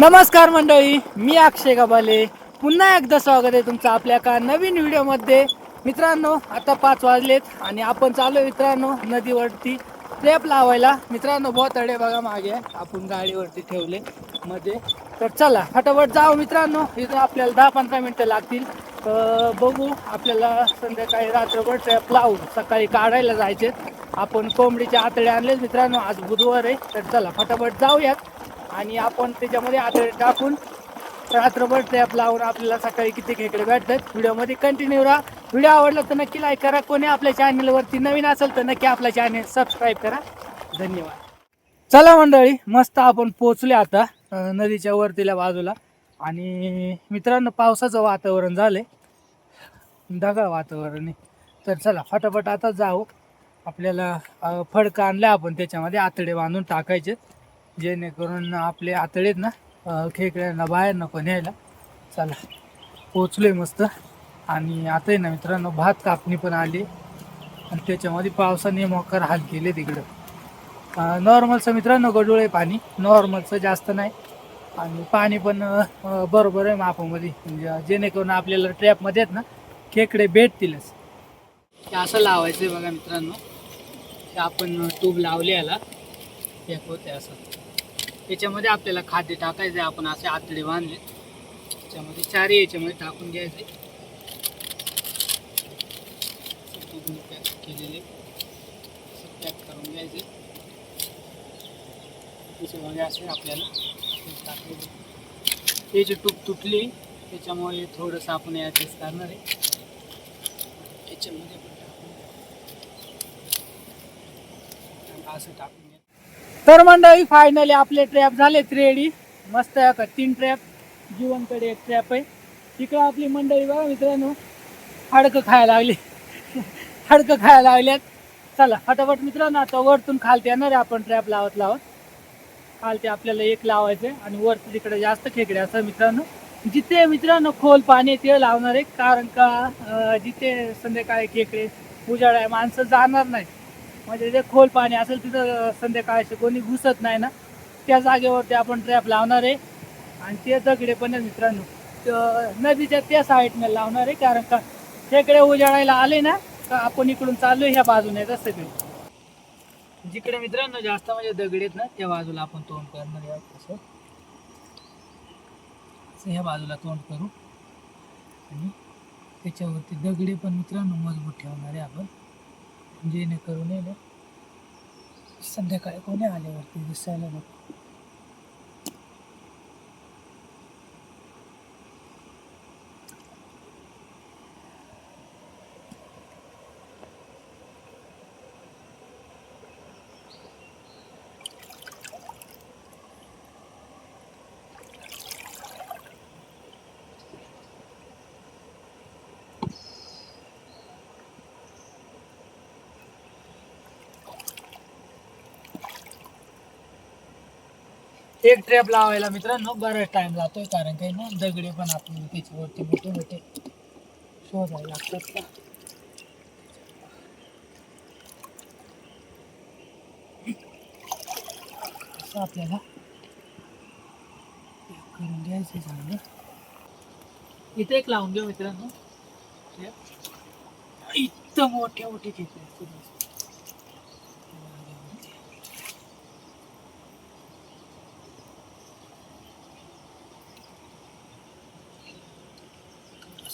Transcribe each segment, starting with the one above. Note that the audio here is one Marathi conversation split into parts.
नमस्कार मंडळी मी अक्षय गबाले. पुन्हा एकदा स्वागत आहे तुमचं आपल्या का नवीन व्हिडिओमध्ये. मित्रांनो आता पाच वाजलेत आणि आपण चालू मित्रांनो नदीवरती. ट्रेप लावायला. मित्रांनो बोतडे बघा मागे. आपण गाडीवरती ठेवले मध्ये. तर चला फटाफट जाऊ मित्रांनो. इथं आपल्याला दहा पंधरा मिनटं लागतील. तर बघू आपल्याला संध्याकाळी रात्रभर ट्रॅप लावून सकाळी काढायला जायचे आपण कोंबडीचे आतडे आणले मित्रांनो. आज बुधवार आहे. तर चला फटाफट जाऊयात. आणि आपण त्याच्यामध्ये आतडे टाकून रात्रभर टॅप लावून आपल्याला सकाळी किती खेकडे भेटतात व्हिडिओमध्ये कंटिन्यू राहा. व्हिडिओ आवडला तर नक्की लाईक करा. कोणी आपल्या चॅनलवरती नवीन असेल तर नक्की आपल्या चॅनल सबस्क्राईब करा. धन्यवाद. चला मंडळी मस्त आपण पोचले आता नदीच्या वरतील्या बाजूला. आणि मित्रांनो पावसाचं वातावरण झालंय. ढगाळ वातावरण आहे. तर चला फटाफट आता जाऊ. आपल्याला फडकं आणलं आपण त्याच्यामध्ये आतडे बांधून टाकायचे. जेणेकरून आपले आतळेत ना खेकड्यांना बाहेर नको न्यायला. चला पोचलोय मस्त. आणि आता आहे ना मित्रांनो भात कापणी पण आली. आणि त्याच्यामध्ये पावसाने मोकर हाल केले तिकडं नॉर्मलचं मित्रांनो गडूळ आहे पाणी. नॉर्मलचं जास्त नाही. आणि पाणी पण बरोबर आहे मापामध्ये. म्हणजे जेणेकरून आपल्याला ट्रॅपमध्ये आहेत ना खेकडे भेटतीलच. हे असं लावायचं आहे बघा मित्रांनो. आपण ट्यूब लावले याला. फेकवते असं. याच्यामध्ये आपल्याला खाद्य टाकायचं आहे आपण असे आतडे बांधले. त्याच्यामध्ये चारही याच्यामध्ये टाकून घ्यायचे. पॅक केलेले. टूप तुटली थोडंसं आपण ॲडजस्ट करणार आहे. याच्यामध्ये पण टाकून असं टाकून घ्या तर मंडळी फायनली आपले ट्रॅप झालेत रेडी मस्त आहे का? तीन ट्रॅप जीवनकडे एक ट्रॅप आहे. तिकडं आपली मंडळी बघा मित्रांनो हाडकं खायला लागली. हाडकं खायला लागल्यात. चला फटाफट मित्रांनो आता वरतून खालते येणार आहे आपण ट्रॅप लावत लावत. खालते आपल्याला एक लावायचं आणि वर तिकडे जास्त खेकडे असं मित्रांनो. जिथे मित्रांनो खोल पाणी आहे ते लावणार आहे. कारण का जिथे संध्याकाळी खेकडे उजाड आहे माणसं जाणार नाही म्हणजे जे खोल पाणी असेल तिथं संध्याकाळचे कोणी घुसत नाही ना त्या जागेवरती आपण ट्रॅप लावणार आहे. आणि ते दगडे पण मित्रांनो. नदीच्या त्या साईडने लावणार आहे कारण का खेकडे उजाडायला आले ना तर आपण इकडून चाललो ह्या बाजूने तसं सगळे जिकडे मित्रांनो जास्त म्हणजे दगड आहेत ना त्या बाजूला आपण तोंड करणार आहे असं ह्या बाजूला तोंड करू. आणि त्याच्यावरती दगडे पण मित्रांनो मजबूत ठेवणार आहे आपण. जेणेकरून आहे ना संध्याकाळी कोणी आल्यावरती दिसायला नको. एक ट्रॅप लावायला मित्रांनो बराच टाइम जातोय कारण काही ना दगडे पण आपल्याला त्याच्यावरती मोठे मोठे शोधायला लागतात का असं आपल्याला करून घ्यायचं चांगलं इथे एक लावून घेऊ मित्रांनो. इतकं मोठे मोठे घेतले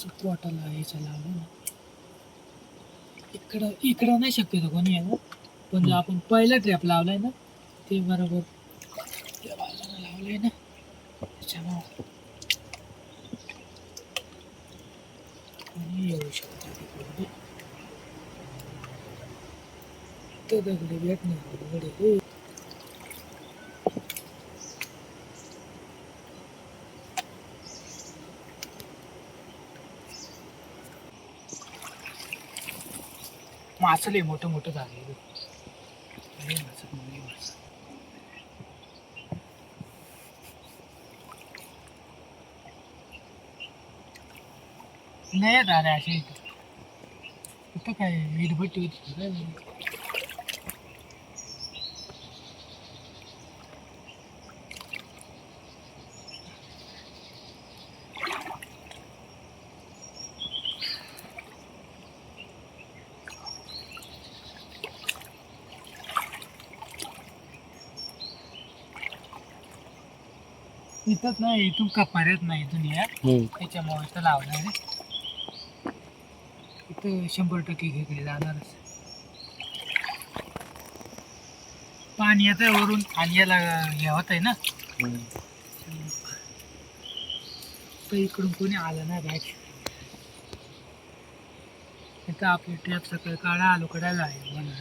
असं पोटाला यायचं लावलं ना इकडं इकडं नाही शक्यतो कोणी यावं पण जो आपण पहिला ट्रॅप लावलाय ना ते बरोबर त्या बाजूला लावलंय ना त्याच्यामुळं. कोणी येऊ शकतो तिकडे. तो दगडी भेटणार दगडी हो मोठं मोठं झाले. लय मासं, लय नाही झाले असे. इथं काय वीटभट्टी होती काय इथंच नाही इथून कपाऱ्यात नाही इथून या हम्म. त्याच्यामुळे इथं लावणार आहे इथं शंभर टक्के खेकडे जाणारच. पाणी येत आहे वरून आणि याला हे होत आहे ना. हम्म. तर इकडून कोणी आलं नाही बॅग इथं आपली ट्रॅप सकाळी काढा आलो कडायला आहे म्हणून.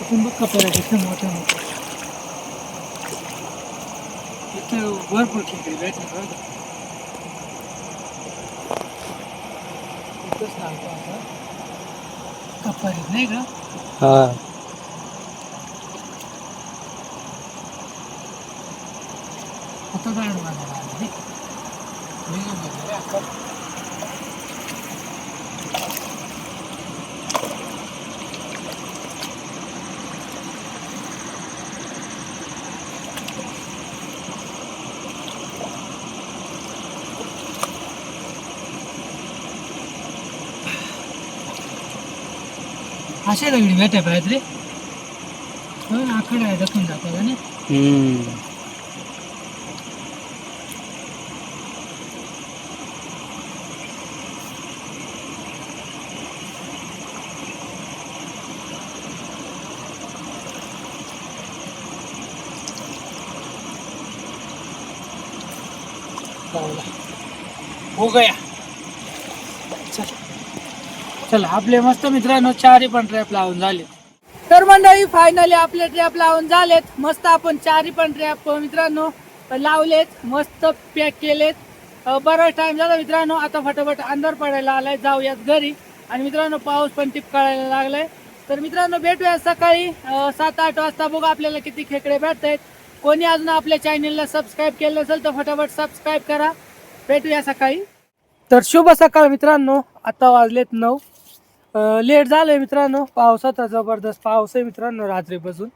इथून बघ कपड्या इथं मोठं मोठं इथं भरपूर खेकडे भेटले बघ इथंच लावतो आता. कपारीत नाही का? हा आता गाड बांधायला आलं रे. निघून गेलं रे आता. असे दगडी भेटाय पाहिजे रे हो ना आकडे आहे दखून जातात का नाही हम्म. लावला. हो गया चल चला आपले मस्त मित्रांनो चारही पण ट्रॅप लावून झाले. तर मंडळी फायनली आपले ट्रॅप लावून झालेत. मस्त आपण चारही पण ट्रॅप हो मित्रांनो लावलेत. मस्त पॅक केलेत. बराच टाइम झाला मित्रांनो आता फटाफट अंधार पडायला आलाय जाऊयात घरी. आणि मित्रांनो पाऊस पण टिपकळायला लागलाय. तर मित्रांनो भेटूया सकाळी सात आठ वाजता. बघू आपल्याला किती खेकडे भेटत आहेत कोणी अजून आपल्या चॅनेलला सबस्क्राईब केलं असेल तर फटाफट सबस्क्राईब करा. भेटूया सकाळी. तर शुभ सकाळ मित्रांनो आता वाजलेत नऊ. लेट झालं आहे मित्रांनो पावसाचा जबरदस्त. पाऊस आहे मित्रांनो रात्रीपासून.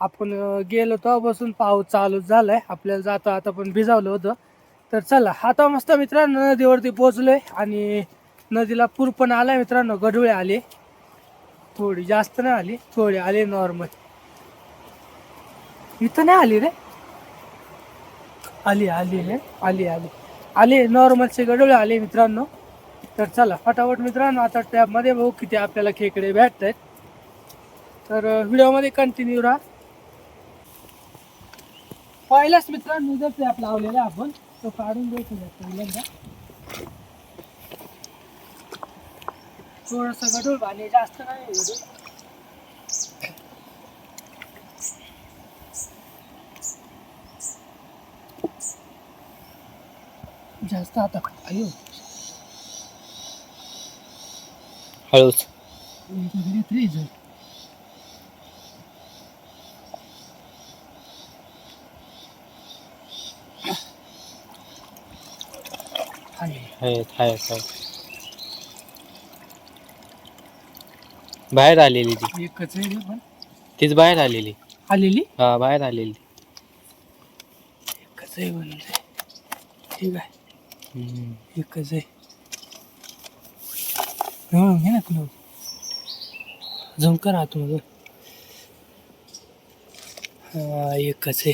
आपण गेलो तेव्हापासून पाऊस चालू झालाय. आपल्याला जाता आता पण भिजावलं होतं. तर चला आता मस्त मित्रांनो नदीवरती पोहोचलोय आणि नदीला पूर पण आलाय मित्रांनो. गढुळे आले. थोडी जास्त नाही आली. थोडी आले नॉर्मल इथं नाही आली रे. आली आली रे. आली आली. आले नॉर्मलचे गडोळे आले मित्रांनो. तर चला फटाफट मित्रांनो आता टॅबमध्ये बघू किती आपल्याला खेकडे भेटत आहेत तर व्हिडिओमध्ये कंटिन्यू राहा. पहिलाच मित्रांनो जर टॅप लावलेला आपण. तो काढून द्यायचा पहिल्यांदा. थोडस गडूळ पाणी जास्त नाही गडूळ जास्त आता अयो हळूच. बाहेर आलेली ती. एकच आहे रे पण. तीच बाहेर आलेली. आलेली? हा बाहेर आलेली. एकच आहे म्हणून ते. ठीक आहे. हम्म. एकच आहे. हं, घे ना क्लोज झुमकर आतमध्ये हा एकच आहे.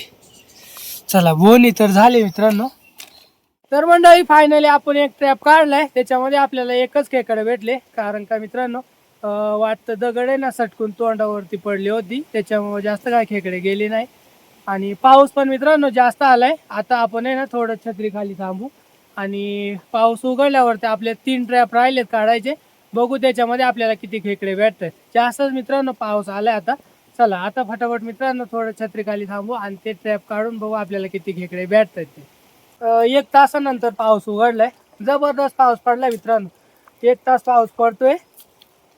चला बोनी तर झाले मित्रांनो. तर मंडळी फायनली आपण एक ट्रॅप काढलाय. त्याच्यामध्ये आपल्याला एकच खेकडे भेटले. कारण का मित्रांनो वाटतं दगड आहे ना सटकून तोंडावरती पडली होती. त्याच्यामुळे जास्त काय खेकडे गेले नाही. आणि पाऊस पण मित्रांनो जास्त आलाय. आता आपण आहे ना थोडं छत्री खाली थांबू. आणि पाऊस उघडल्यावरती आपले तीन ट्रॅप राहिलेत काढायचे. बघू त्याच्यामध्ये आपल्याला किती खेकडे भेटतात. जास्तच मित्रांनो पाऊस आलाय आता. चला आता फटाफट मित्रांनो थोडं छत्री खाली थांबू आणि ते ट्रॅप काढून बघू आपल्याला किती खेकडे भेटतात ते. एक तासानंतर पाऊस उघडलाय. जबरदस्त पाऊस पडलाय मित्रांनो. एक तास पाऊस पडतोय.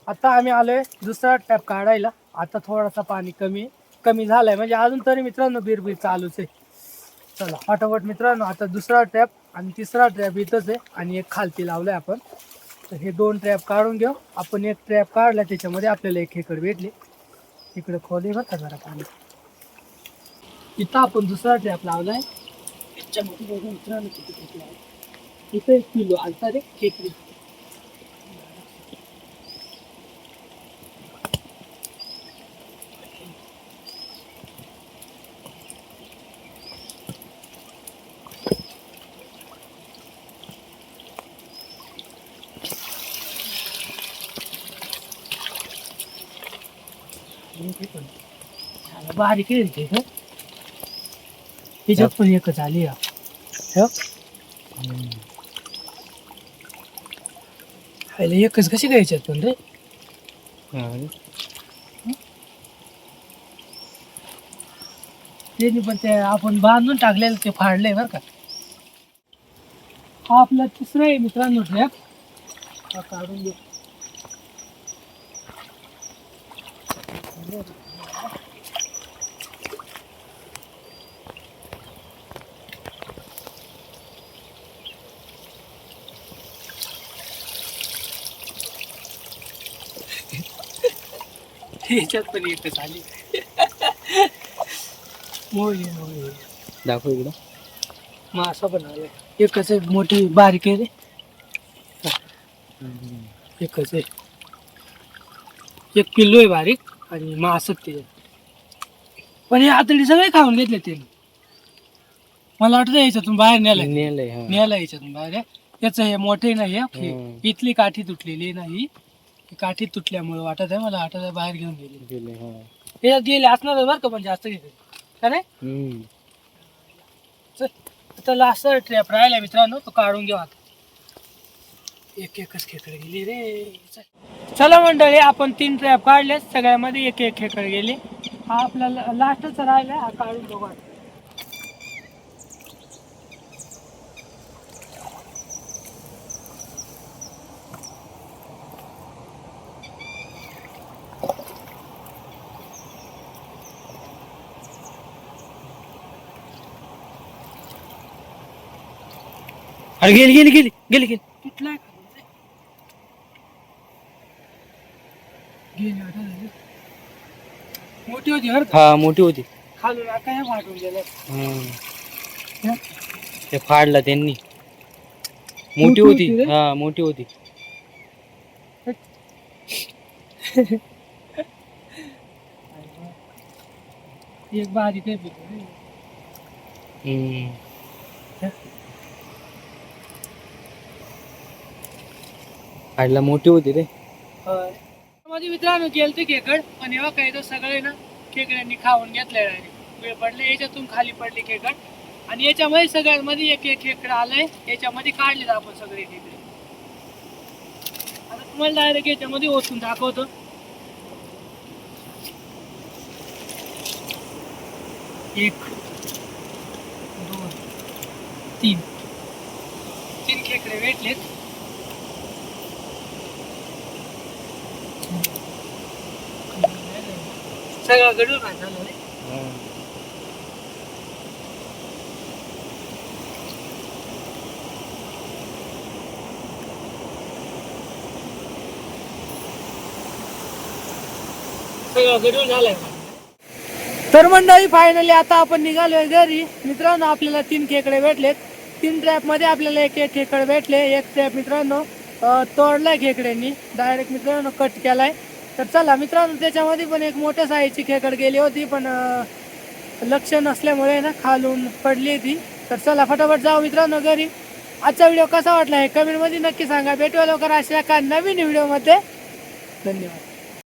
आता आम्ही आलोय दुसरा टॅप काढायला. आता थोडासा पाणी कमी कमी झालाय. म्हणजे अजून तरी मित्रांनो बिरबीर चालूच आहे. चला फटाफट मित्रांनो आता दुसरा टॅप आणि तिसरा ट्रॅप इथंच आहे आणि एक खालती लावलाय आपण. तर हे दोन ट्रॅप काढून घेऊ. आपण एक ट्रॅप काढला त्याच्यामध्ये आपल्याला एक खेकड भेटले. तिकडे खोली बघा जरा पाणी. इथं आपण दुसरा ट्रॅप लावलाय. त्याच्यामध्ये बघा किती इथं एक किलो आलता रे खेकडी. बारीक रे ते हं? त्याच्यात पण एकच आली हा. हं? खायला एकच कशी काय याच्यात पण रे. त्यांनी पण ते आपण बांधून टाकलेलं ते फाडलंय बरं का हा आपला तिसरा आहे मित्रांनो ट्रॅप हा काढून घेऊ ह्याच्यात पण एकच आली मोळी मोळी दाखव इकडं. मासा पण आलाय एकच आहे मोठी बारीक आहे रे. एकच आहे. एक पिल्लू आहे बारीक आणि मासच ते. पण हे आतडी सगळे खाऊन घेतले ते. मला वाटतं याच्यातून बाहेर नेलंय नेलंय हा. नेला याच्यातून बाहेर याचं हे मोठे नाही हे. इथली काठी तुटलेली नाही. ही काठी तुटल्यामुळे वाटत आहे मला वाटत आहे बाहेर घेऊन गेले. गेले हा. याच्यात गेले असणार बरं का पण जास्त घेतले. का नाही? हम्म. चल आता लास्ट ट्रॅप राहिला मित्रांनो तो काढून घेऊ आता. एक एकच खेकडे गेली रे. चल. चला मंडळी आपण तीन ट्रॅप काढले सगळ्यामध्ये एक एक खेकडे गेले. हा आपला लास्टच राहिला हा काढून बघू आता. अरे गेली गेली गेली गेली गेली. मोठी होती हर हा मोठी होती खालून काय गेलं. हं? ते फाडला त्यांनी मोठी होती? हा मोठी होती एक पिल्लू रे. हम्म. फाडला मोठी होती रे. माझे मित्रांनो गेलते खेकड पण एव्हा काय तर सगळे ना खेकड्यांनी खाऊन घेतले डायरेक्ट वेळ पडले याच्यातून खाली पडले खेकड. आणि याच्यामध्ये सगळ्यांमध्ये एक एक खेकड आलंय याच्यामध्ये काढले आपण सगळे खेकडे आता तुम्हाला डायरेक्ट याच्यामध्ये ओतून दाखवतो. एक दोन तीन. तीन खेकडे भेटलेत. सगळं गडून सगळं झालंय तर मंडळी फायनली आता आपण निघालोय घरी. मित्रांनो आपल्याला तीन खेकडे भेटलेत. तीन ट्रॅपमध्ये आपल्याला एक एक खेकडे भेटले. एक ट्रॅप मित्रांनो तोडलाय खेकड्यांनी. डायरेक्ट मित्रांनो कट केलाय. तर चला मित्रांनो त्याच्यामध्ये पण एक मोठ्या साईजची खेकड गेली होती पण लक्ष नसल्यामुळे ना खालून पडली ती तर चला फटाफट जाऊ मित्रांनो घरी. आजचा व्हिडिओ कसा वाटला हे कमेंटमध्ये नक्की सांगा. भेटूया लवकर अशा एका नवीन व्हिडिओमध्ये. धन्यवाद.